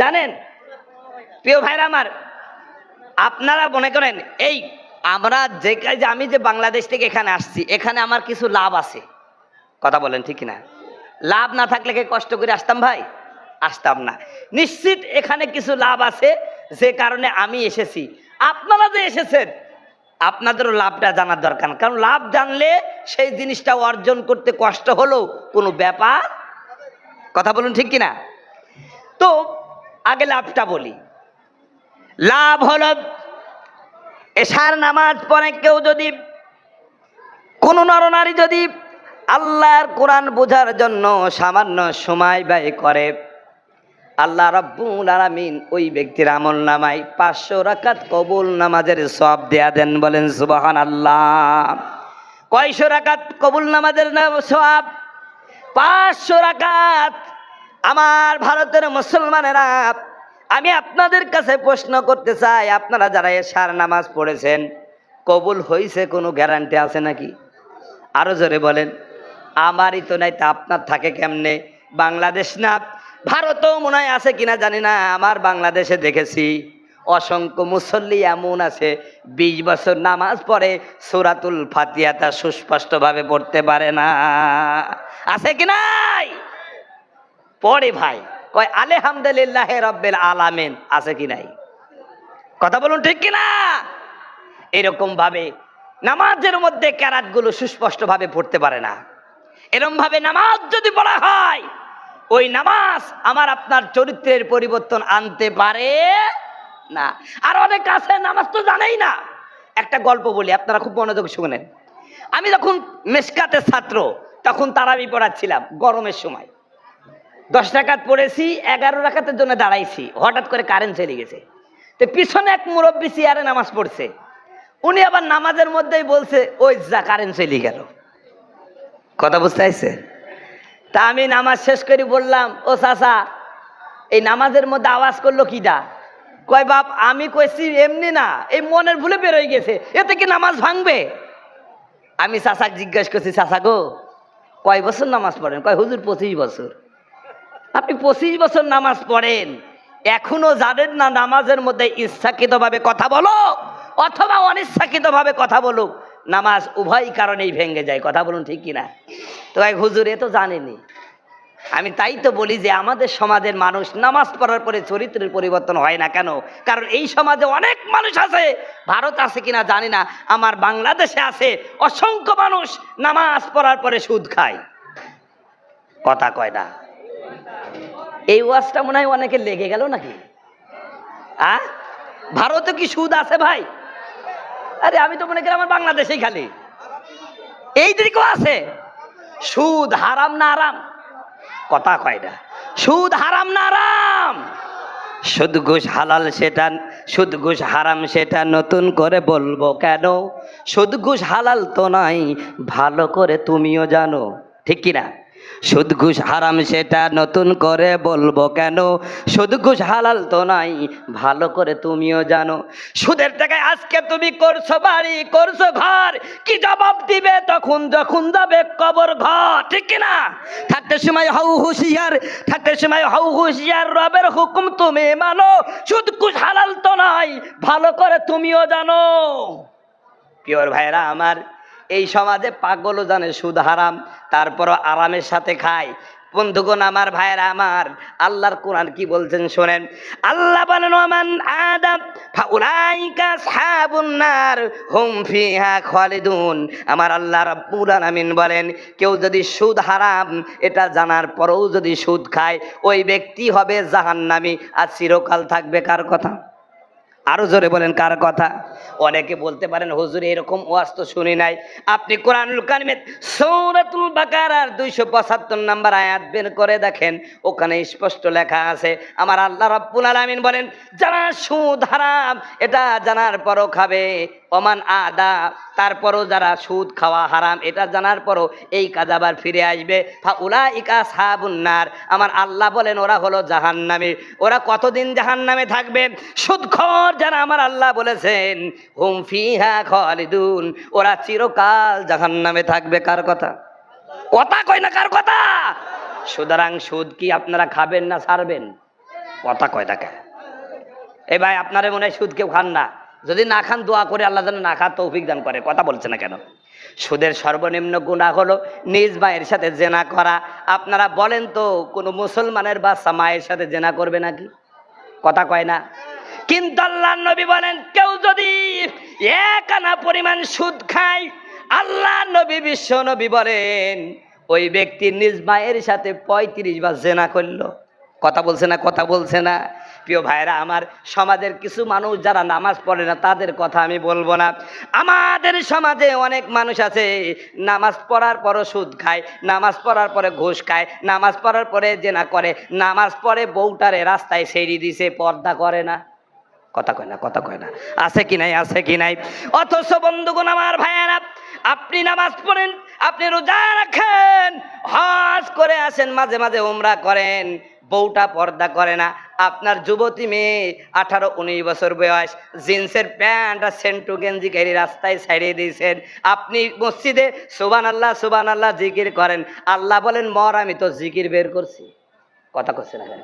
জানেন? প্রিয় ভাইরা আমার, আপনারা মনে করেন, এই আমরা যে যে আমি যে বাংলাদেশ থেকে এখানে আসছি, এখানে আমার কিছু লাভ আছে। কথা বলেন ঠিক না লাভ না থাকলে কি কষ্ট করে আসতাম ভাই? আসতাম না। নিশ্চিত এখানে কিছু লাভ আছে, যে কারণে আমি এসেছি। আপনারা যে এসেছেন, আপনাদেরও লাভটা জানার দরকার। কারণ লাভ জানলে সেই জিনিসটা অর্জন করতে কষ্ট হলেও কোনো ব্যাপার কথা বলুন ঠিক কিনা? তো আগে লাভটা বলি। লাভ হল, এশার নামাজ পরে কেউ যদি, কোনো নরনারী যদি আল্লাহর কোরআন বোঝার জন্য সামান্য সময় ব্যয় করে, আল্লাহ রব্বুল আলামিন ওই ব্যক্তির আমল নামায় পাঁচশো রাকাত কবুল নামাজের সব দেয়া দেন বলেন সুবাহান আল্লাহ কয়শো রাকাত কবুল নামাজের নাম সব পাঁচশো রাকাত আমার ভারতের মুসলমানেরা, আমি আপনাদের কাছে প্রশ্ন করতে চাই, আপনারা যারা এশার নামাজ পড়েছেন, কবুল হয়েছে কোনো গ্যারান্টি আছে নাকি? আরও জোরে বলেন। আমারই তো নাই তা, আপনার থাকে কেমনে? বাংলাদেশ না, ভারতও মনে হয় আছে কিনা জানি না, আমার বাংলাদেশে দেখেছি। অসংখ্য মুসল্লি এমন আছে, বিশ বছর নামাজ পড়ে সুরাতুল ফাতিয়াতা সুস্পষ্টভাবে পড়তে পারে না। আছে কি নাই পড়ে ভাই কয়, আলহামদুলিল্লাহ রব্বেল আলামিন। আছে কি নাই? কথা বলুন ঠিক কিনা এরকম ভাবে নামাজের মধ্যে ক্যারাতগুলো সুস্পষ্টভাবে পড়তে পারে না। এরম ভাবে নামাজ যদি পড়া হয়, ওই নামাজ আমার আপনার চরিত্রের পরিবর্তন আনতে পারে না। আর অনেক আছে, নামাজ তো জানেই না। একটা গল্প বলি, আপনারা খুব মনোযোগ শুনেন আমি যখন মেসকাতের ছাত্র, তখন তারাবি পড়াচ্ছিলাম গরমের সময়। দশ রাকাত পড়েছি, এগারো রাকাতের জন্য দাঁড়াইছি। হঠাৎ করে কারেন্ট চলে গেছে। তো পিছনে এক মুরব্বী চেয়ারে নামাজ পড়ছে। উনি আবার নামাজের মধ্যেই বলছে, ওই যা কারেন্ট চলে গেল। কথা বুঝতে পারছে? তা আমি নামাজ শেষ করে বললাম, ও চাচা, এই নামাজের মধ্যে আওয়াজ করল কিটা কয়, বাপ, আমি কইছি এমনি না, এই মনের ভুলে বেরোয় গেছে, এতে কি নামাজ ভাঙবে? আমি চাচাকে জিজ্ঞেস করছি, চাচা গো, কয় বছর নামাজ পড়েন? কয়, হুজুর, পঁচিশ বছর। আপনি পঁচিশ বছর নামাজ পড়েন, এখনও জানেন না নামাজের মধ্যে ইচ্ছাকৃতভাবে কথা বলো, অথবা অনিচ্ছাকৃতভাবে কথা বলুক, নামাজ উভয় কারণেই ভেঙে যায়, কথা বলুন ঠিক কিনা? তো এক হুজুর, এ তো জানেনি আমি তাই তো বলি যে আমাদের সমাজের মানুষ নামাজ পড়ার পরে চরিত্রের পরিবর্তন হয় না কেন? কারণ এই সমাজে অনেক মানুষ আছে, ভারত আছে কিনা জানি না, আমার বাংলাদেশে আছে, অসংখ্য মানুষ নামাজ পড়ার পরে সুদ খায়। কথা কয় না। এই ওয়াজটা মনে হয় অনেকে লেগে গেল নাকি? আ? ভারতে কি সুদ আছে ভাই? আরে আমি তো মনে করি আমার বাংলাদেশেই খালি। এই দিকেও আছে? সুদ হারাম না আরাম? কথা কয় না। সুদ হারাম না আরাম? সুদ ঘুষ হালাল সেটা, সুদ ঘুষ হারাম সেটা নতুন করে বলব কেন? সুদ ঘুষ হালাল তো নাই, ভালো করে তুমিও জানো, ঠিক কিনা? সুদ ঘুষ হারাম সেটা নতুন করে বলব কেন? সুদ ঘুষ হালাল তো নাই, ভালো করে তুমিও জানো। সুদের টাকায় আজকে তুমি করছ বাড়ি, করছ ঘর, কি জবাব দিবে তখন যখন যাবে কবর ঘর, ঠিক কিনা থাকতে সময় হাউ হুশিয়ার, থাকতে সময় হাউ হুশিয়ার, রবের হুকুম তুমি মানো। সুদ ঘুষ হালাল তো নাই, ভালো করে তুমিও জানো। পিওর ভাইরা আমার এই সমাজে পাগলও জানে সুদ হারাম, তারপরও আরামের সাথে খায়। বন্ধুগণ, আমার ভাইয়েরা, আমার আল্লাহর কোরআন কি বলছেন শোনেন। আল্লাহ বলেন খালিদুন। আমার আল্লাহ রাব্বুল বলেন, কেউ যদি সুদ হারাম, এটা জানার পরেও যদি সুদ খায়, ওই ব্যক্তি হবে জাহান্নামী, আর চিরকাল থাকবে কার কথা? আরও জোরে বলেন, কার কথা? অনেকে বলতে পারেন, হুজুর, এরকম ওয়াজ তো শুনি নাই। আপনি কোরআনুল কারিমে সৌরাতুল বাকারার দুইশো পঁচাত্তর নাম্বার আয়াত বের করে দেখেন, ওখানে স্পষ্ট লেখা আছে, আমার আল্লাহ রাব্বুল আলামিন বলেন, যারা সুদ হারাম, এটা জানার পরও খাবে। অমান আদা, তারপরও যারা সুদ খাওয়া হারাম, এটা জানার পরও এই কাজ আবার ফিরে আসবে। ফা উলা ইকা সাবুন্নার আমার আল্লাহ বলেন, ওরা হলো জাহান্নামে। ওরা কতদিন জাহান্নামে থাকবে? সুদখর যারা আমার আল্লাহ বলেছেন, হুম ফিহা খালিদুন ওরা চিরকাল জাহান্নামে থাকবে। কার কথা? কথা কয় না, কার কথা? সুতরাং সুদ কি আপনারা খাবেন না ছাড়বেন? কথা কয় টাকা এই ভাই, আপনারা মনে হয় সুদ কেউ খান না। যদি না খান, দোয়া করে আল্লাহ যেন না খান তৌফিক দান করে। কথা বলছে না কেন? সুদের সর্বনিম্ন গুণা হলো নিজ মায়ের সাথে জেনা করা। আপনারা বলেন তো, কোনো মুসলমানের বাচ্চা মায়ের সাথে জেনা করবে নাকি? কথা কয় না? কিন্তু আল্লাহ নবী বলেন, কেউ যদি এক আনা পরিমাণ সুদ খায় আল্লাহ নবী, বিশ্ব নবী বলেন, ওই ব্যক্তি নিজ মায়ের সাথে পঁয়ত্রিশ বার জেনা করল। কথা বলছে না, কথা বলছে না। প্রিয় ভাইরা আমার সমাজের কিছু মানুষ যারা নামাজ পড়ে না, তাদের কথা আমি বলব না। আমাদের সমাজে অনেক মানুষ আছে, নামাজ পড়ার পরও সুদ খায়, নামাজ পড়ার পরে ঘুষ খায়, নামাজ পড়ার পরে জেনা করে, নামাজ পড়ে বউটারে রাস্তায় সেরি দিছে, পর্দা করে না। কথা কয় না, কথা কয় না। আছে কি নাই, আছে কি নাই? অথচ বন্ধুগণ আমার ভাইয়ারা, আপনি নামাজ পড়েন, আপনি রোজা রাখেন, হজ করে আসেন, মাঝে মাঝে উমরা করেন, বউটা পর্দা করে না। আপনার যুবতী মেয়ে, আঠারো উনিশ বছর বয়স, জিন্সের প্যান্ট আর সেন্টু গেঞ্জি গাড়ি রাস্তায় ছাড়িয়ে দিয়েছেন। আপনি মসজিদে সুবান আল্লাহ সুবান আল্লাহ জিকির করেন। আল্লাহ বলেন, মর, আমি তো জিকির বের করছি। কথা করছে না কেন?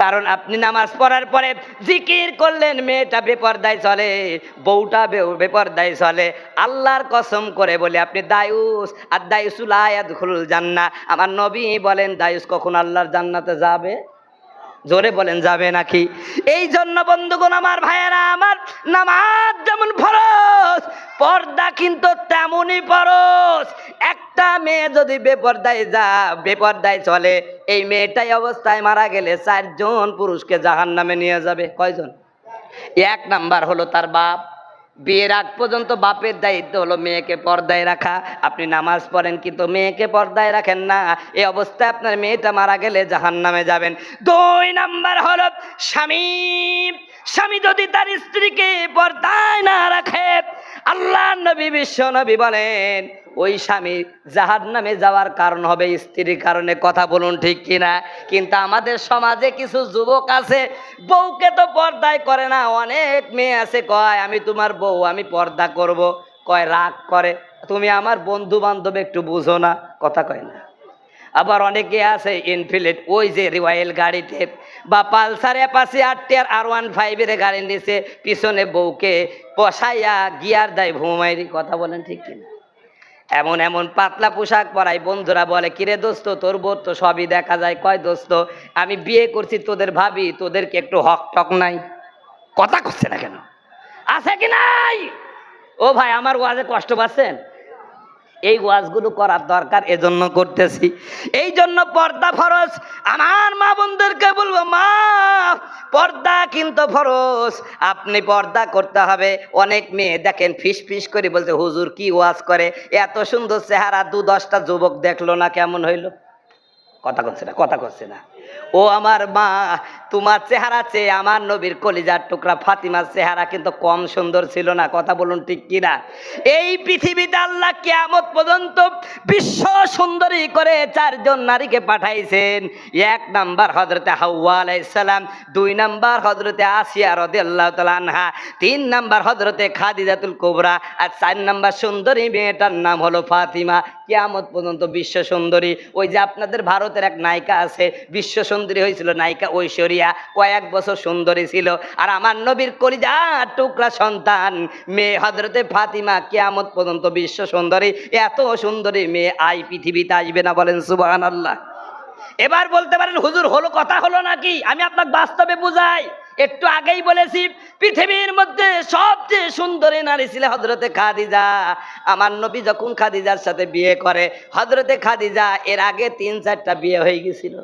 কারণ আপনি নামাজ পড়ার পরে জিকির করলেন, মেয়েটা বেপরদায় চলে, বউটা বেপরদায় চলে। আল্লাহর কসম করে বলে, আপনি দায়ুস, আর দায়ুসুল আয়াত খুলুল জান্না আমার নবী বলেন, দায়ুস কখন আল্লাহর জান্নাতে যাবে? জোরে বলেন, যাবে নাকি? এই জন্য বন্ধুগণ, আমার ভাইয়েরা, আমার নামাজ যেমন ফরজ, পর্দা কিন্তু তেমনই ফরজ একটা মেয়ে যদি বেপর্দায় যা, বেপর্দায় চলে, এই মেয়েটাই অবস্থায় মারা গেলে চারজন পুরুষকে জাহান নামে নিয়ে যাবে। কয়জন? এক নাম্বার হলো তার বাপ। বিয়ের আগ পর্যন্ত বাপের দায়িত্ব হলো মেয়েকে পর্দায় রাখা। আপনি নামাজ পড়েন কিন্তু মেয়েকে পর্দায় রাখেন না। এই অবস্থায় আপনার মেয়েটা মারা গেলে জাহান নামে যাবেন। দুই নাম্বার হলো স্বামী। স্বামী যদি তার স্ত্রীকে পর্দায় না রাখে আল্লাহ নবী, বিশ্ব নবী বলেন, ওই স্বামী জাহার নামে যাওয়ার কারণ হবে স্ত্রীর কারণে। কথা বলুন ঠিক কিনা? কিন্তু আমাদের সমাজে কিছু যুবক আছে, বউকে তো পর্দায় করে না, অনেক মেয়ে আছে, কয়, আমি তোমার বউ, আমি পর্দা করব। কয়, রাগ করে। তুমি আমার বন্ধু বান্ধব একটু বুঝো না, কথা কয় না। আবার অনেকে আছে ইনফিলিট ওই যে রয়্যাল গাড়িতে, বা পালসার অ্যাপাসি আটটি আর আর ওয়ান ফাইভের গাড়ি নিচে পিছনে বউকে বসাইয়া গিয়ার দেয়, ভুমাইরি কথা বলেন ঠিক কিনা? এমন এমন পাতলা পোশাক পরাই বন্ধুরা বলে, কিরে দোস্ত, তোর বোর তো সবই দেখা যায়। কয়, দোস্ত, আমি বিয়ে করছি তোদের ভাবি, তোদেরকে একটু হক টক নাই। কথা করছে না কেন? আছে কি নাই? ও ভাই, আমার ওয়াজে কষ্ট পাচ্ছেন? এই ওয়াজগুলো করার দরকার এজন্য করতেছি। এই জন্য পর্দা ফরজ। আমার মা বোনদেরকে বলব, মা, পর্দা কিন্তু ফরজ। আপনি পর্দা করতে হবে। অনেক মেয়ে দেখেন ফিস ফিস করে বলছে, হুজুর কি ওয়াজ করে? এত সুন্দর চেহারা দু দশটা যুবক দেখল না, কেমন হইল? কথা করছে না, কথা করছে না। ও আমার মা, তোমার চেহারা চেয়ে আমার নবীর কলিজার টুকরা ফাতিমার চেহারা কিন্তু কম সুন্দর ছিল না, কথা বলুন ঠিক কিনা? এই পৃথিবীতে আল্লাহ কেয়ামত পর্যন্ত বিশ্ব সুন্দরী করে চারজন নারীকে পাঠাইছেন। এক নাম্বার হজরতে হাওয়া আলাইসালাম দুই নাম্বার হজরতে আসিয়া রদে আল্লাহ আনহা, তিন নাম্বার হজরতে খাদিজাতুল কোবরা আর চার নাম্বার সুন্দরী মেয়েটার নাম হলো ফাতিমা। কেয়ামত পর্যন্ত বিশ্ব সুন্দরী। ওই যে আপনাদের ভারতের এক নায়িকা আছে, বিশ্ব সুন্দরী হয়েছিল নায়িকা ঐশ্বরিয়া। কয়েক বছর সুন্দরী ছিল। আর আমার নবীর কলিজা, টুকরা সন্তান, মেয়ে হজরতে ফাতিমা কেয়ামত পর্যন্ত বিশ্ব সুন্দরী এত সুন্দরী মেয়ে আই পৃথিবীতে আসবে না বলেন সুবাহান আল্লাহ এবার বলতে পারেন, হুজুর, হলো কথা হলো নাকি? আমি আপনাকে বাস্তবে বুঝাই। একটু আগেই বলেছি, পৃথিবীর মধ্যে সবচেয়ে সুন্দরী নারী ছিল হজরতে খাদিজা। আমার নবী যখন খাদিজার সাথে বিয়ে করে হজরতে খাদিজা এর আগে তিন চারটা বিয়ে হয়ে গেছিল।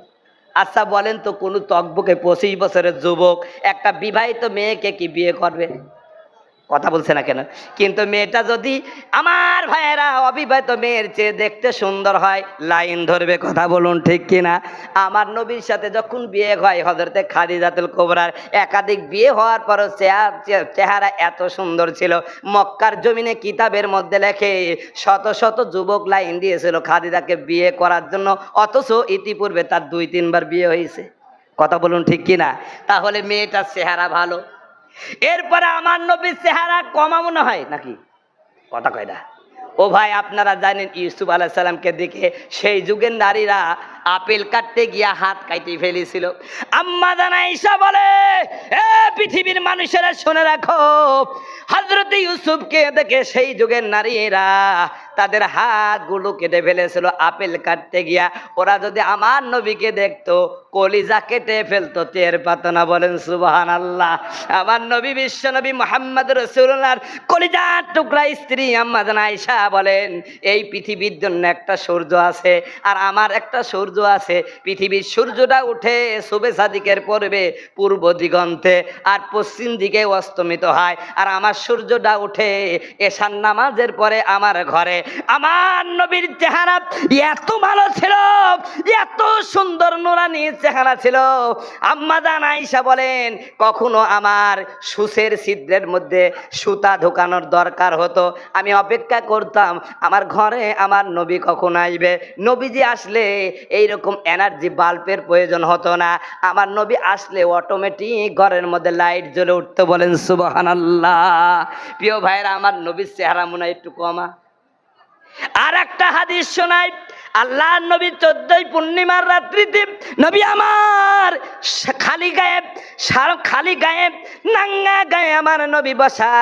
আচ্ছা বলেন তো কোনো তকবকে পঁচিশ বছরের যুবক একটা বিবাহিত মেয়েকে কি বিয়ে করবে? কথা বলছে না কেন? কিন্তু মেয়েটা যদি আমার ভাইয়েরা অবিবাহিত মেয়ের চেয়ে দেখতে সুন্দর হয়, লাইন ধরবে, কথা বলুন ঠিক কিনা? আমার নবীর সাথে যখন বিয়ে হয় হজরতে খাদিজাতুল কোবরার একাধিক বিয়ে হওয়ার পরও চেহারা এত সুন্দর ছিল। মক্কার জমিনে কিতাবের মধ্যে লেখে, শত শত যুবক লাইন দিয়েছিল খাদিজাকে বিয়ে করার জন্য, অথচ ইতিপূর্বে তার দুই তিনবার বিয়ে হয়েছে। কথা বলুন ঠিক কিনা? তাহলে মেয়েটার চেহারা ভালো। এরপরে আমার নবীর চেহারা কমা মনে হয় নাকি? কথা কয় না। ও ভাই, আপনারা জানেন ইউসুফ আলাহ সাল্লামকে দেখে সেই যুগের নারীরা আপেল কাটতে গিয়া হাত কাইতে ফেলেছিল। আম্মা জানা ঈশা বলে, এ পৃথিবীর মানুষেরা শুনে রাখো হজরত ইউসুফকে দেখে সেই যুগের নারীরা তাদের হাতগুলো কেটে ফেলেছিল, আপেল কাটতে গিয়া। ওরা যদি আমার নবীকে দেখতো, কলিজা কেটে ফেলতো তের পাতনা বলেন সুবাহান আল্লাহ আমার নবী বিশ্ব নবী মোহাম্মদ রসুল্লাহর কলিজার টুকরা স্ত্রী আম্মাদান আয়সা বলেন, এই পৃথিবীর জন্য একটা সূর্য আছে, আর আমার একটা সূর্য আছে। পৃথিবীর সূর্যটা উঠে শুভে সাদিকের পড়বে পূর্ব দিগন্তে আর পশ্চিম দিকে অস্তমিত হয়। আর আমার সূর্যটা উঠে এশান নামাজের পরে আমার ঘরে আমার নবীর চেহারা এত ভালো ছিল, এত সুন্দর নোরানি চেহারা ছিল। আম্মা জান আইসা বলেন, কখনো আমার সুসের ছিদ্রের মধ্যে সুতা ঢোকানোর দরকার হতো। আমি অপেক্ষা করতাম, আমার ঘরে আমার নবী কখন আসবে? নবীজি আসলে এইরকম এনার্জি বাল্বের প্রয়োজন হতো না। আমার নবী আসলে অটোমেটিক ঘরের মধ্যে লাইট জ্বলে উঠতে বলেন সুবহান আল্লাহ প্রিয় ভাইরা আমার নবীর চেহারা মনে একটু কমা। আর একটা হাদিস শোনাই। আল্লাহ নবী চোদ্দই পূর্ণিমার রাত্রিতে, নবী আমার খালি গায়েব খালি গায়েব নাঙ্গা গায়ে আমার নবী বসা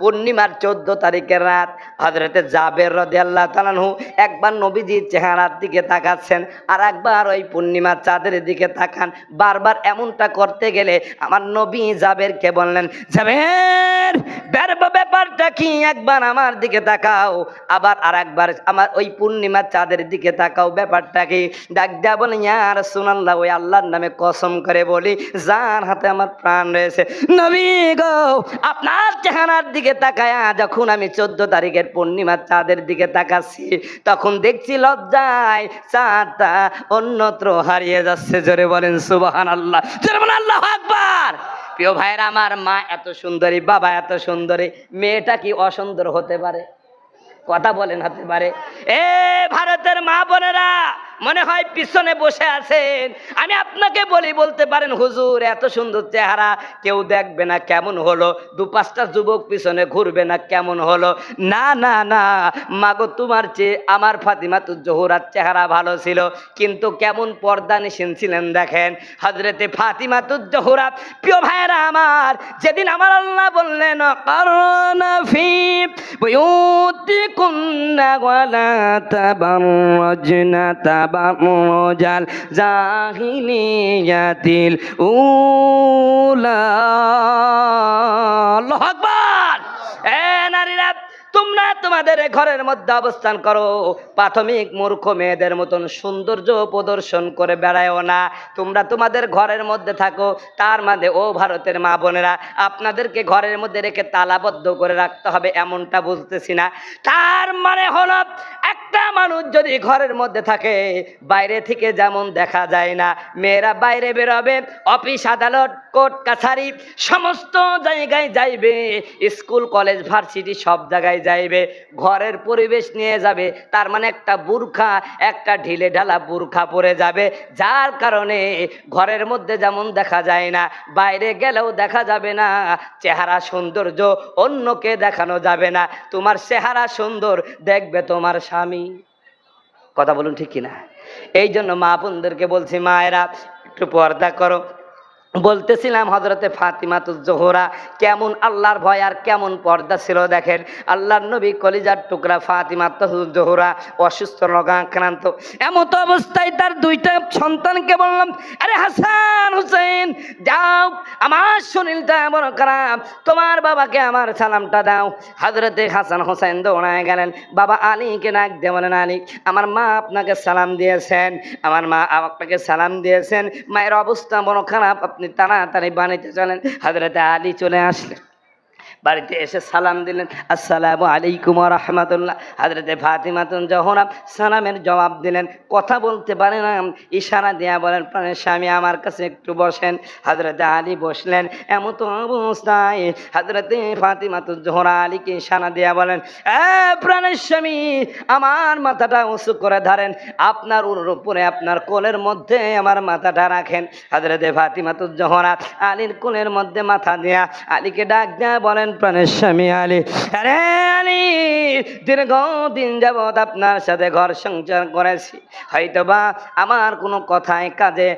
পূর্ণিমার চোদ্দ তারিখের রাত। হজরতে জাবের রদে আল্লাহ তালানহু একবার নবীজির চেহারার দিকে তাকাচ্ছেন আর একবার ওই পূর্ণিমার চাঁদের দিকে তাকান। বারবার এমনটা করতে গেলে আমার নবী জাবেরকে বললেন, জাবের বের ব্যাপারটা কি? একবার আমার দিকে তাকাও। আবার আর একবার আমার ওই পূর্ণিমার চাঁদের দিকে তাকাও। ব্যাপারটা কি? ডাক দেয়া বলে ইয়ার সুনাল্লাহ ওই আল্লাহর নামে কসম করে বলি, যার হাতে আমার প্রাণ রয়েছে। নবী গো, আপনার চেহারার দিকে তাকায়া যখন আমি চোদ্দ তারিখের পূর্ণিমার চাঁদের দিকে তাকাচ্ছি, তখন দেখছি লজ্জায় চাঁদটা অন্যত্র হারিয়ে যাচ্ছে। জোরে বলেন সুবাহান আল্লাহ আল্লাহ আকবার। প্রিয় ভাইয়ের, আমার মা এত সুন্দরী, বাবা এত সুন্দরী, মেয়েটা কি অসুন্দর হতে পারে? কথা বলেন, হতে পারে। এ ভারতের মা বোনেরা মনে হয় পিছনে বসে আছেন। আমি আপনাকে বলি, বলতে পারেন, হুজুর, এত সুন্দর চেহারা, কেউ দেখবে না কেমন হলো দু পাঁচটা যুবক পিছনে ঘুরবে না কেমন হলো। না না না, মাগো, তোমার চেয়ে আমার ফাতিমা তো জোহরার চেহারা ভালো ছিল, কিন্তু কেমন পর্দা নিশীন ছিলেন দেখেন। হজরতে ফাতিমা তো জোহরা, প্রিয় ভাইয়েরা আমার, যেদিন আমার আল্লাহ বললেন করোনা বুয়ুতিকুন্না ওয়ালা তাবাররাজনা মজাল জাহিলিয়াতিল উলা আল্লাহু আকবার। এ নারীরা তোমরা তোমাদের ঘরের মধ্যে অবস্থান করো। প্রাথমিক মূর্খ মেয়েদের মতন সৌন্দর্য প্রদর্শন করে বেড়ায়ও না। তোমরা তোমাদের ঘরের মধ্যে থাকো। তার মাঝে ও ভারতের মা বোনেরা, আপনাদেরকে ঘরের মধ্যে রেখে তালাবদ্ধ করে রাখতে হবে এমনটা বুঝতেছি না। তার মানে হলো, একটা মানুষ যদি ঘরের মধ্যে থাকে, বাইরে থেকে যেমন দেখা যায় না, মেয়েরা বাইরে বেরোবে, অফিস, আদালত, কোর্ট, কাছারি, সমস্ত জায়গায় যাইবে, স্কুল, কলেজ, ভার্সিটি সব জায়গায় যাইবে ঘরের পরিবেশ নিয়ে যাবে, তার মানে একটা বুর্খা, একটা ঢিলে ঢালা বুর্খা পরে যাবে। যার কারণে ঘরের মধ্যে যেমন দেখা যায় না, বাইরে গেলেও দেখা যাবে না, চেহারা সৌন্দর্য অন্যকে দেখানো যাবে না। তোমার চেহারা সুন্দর, দেখবে তোমার স্বামী। কথা বলুন ঠিক কিনা? এই জন্য মা বোনদেরকে বলছি, মায়েরা, একটু পর্দা করো। বলতেছিলাম হজরতে জোহরা, কেমন আল্লাহর ভয় আর কেমন পর্দা ছিল দেখেন। আল্লাহর নবী কলিজার টুকরা ফাতিমাতুজ জোহরা, অসুস্থ, রোগাক্রান্ত। এমত অবস্থায় তার দুইটা সন্তানকে বললাম, আরে হাসান হুসেন, যাও, আমার শরীরটা বড় খারাপ, তোমার বাবাকে আমার সালামটা দাও। হজরতে হাসান হোসেন দৌড়ায় গেলেন। বাবা আলীকে ডাক দিয়ে বলেন, আলী, আমার মা আপনাকে সালাম দিয়েছেন, আমার মা আপনাকে সালাম দিয়েছেন, মায়ের অবস্থা বড় খারাপ আপনি তাড়াতাড়ি বানাইতে চলেন। হজরতে আলী চলে আসলেন। বাড়িতে এসে সালাম দিলেন, আসসালামু আলাইকুম রহমতুল্লাহ। হাজরতে ফাতিমাতুন জহরা সালামের জবাব দিলেন, কথা বলতে পারে না, ইশারা দেয়া বলেন, প্রাণের স্বামী আমার কাছে একটু বসেন। হাজরতে আলী বসলেন এমন তো অবস্থায়? হাজরতে ফাতিমাতুন জহরা আলীকে ইশারা দেয়া বলেন, এ প্রাণের স্বামী, আমার মাথাটা উঁচু করে ধরেন, আপনার উর উপরে আপনার কোলের মধ্যে আমার মাথাটা রাখেন। হাজরতে ফাতিমাতুজ জহরা আলীর কোলের মধ্যে মাথা দেয়া আলীকে ডাক দেয়া বলেন প্রাণের স্বামী আলী। আরে আলী দীর্ঘ দিন যাবৎ আপনার সাথে ঘর সংসার করেছি। হয়তোবা আমার কোনো কথায় কাজে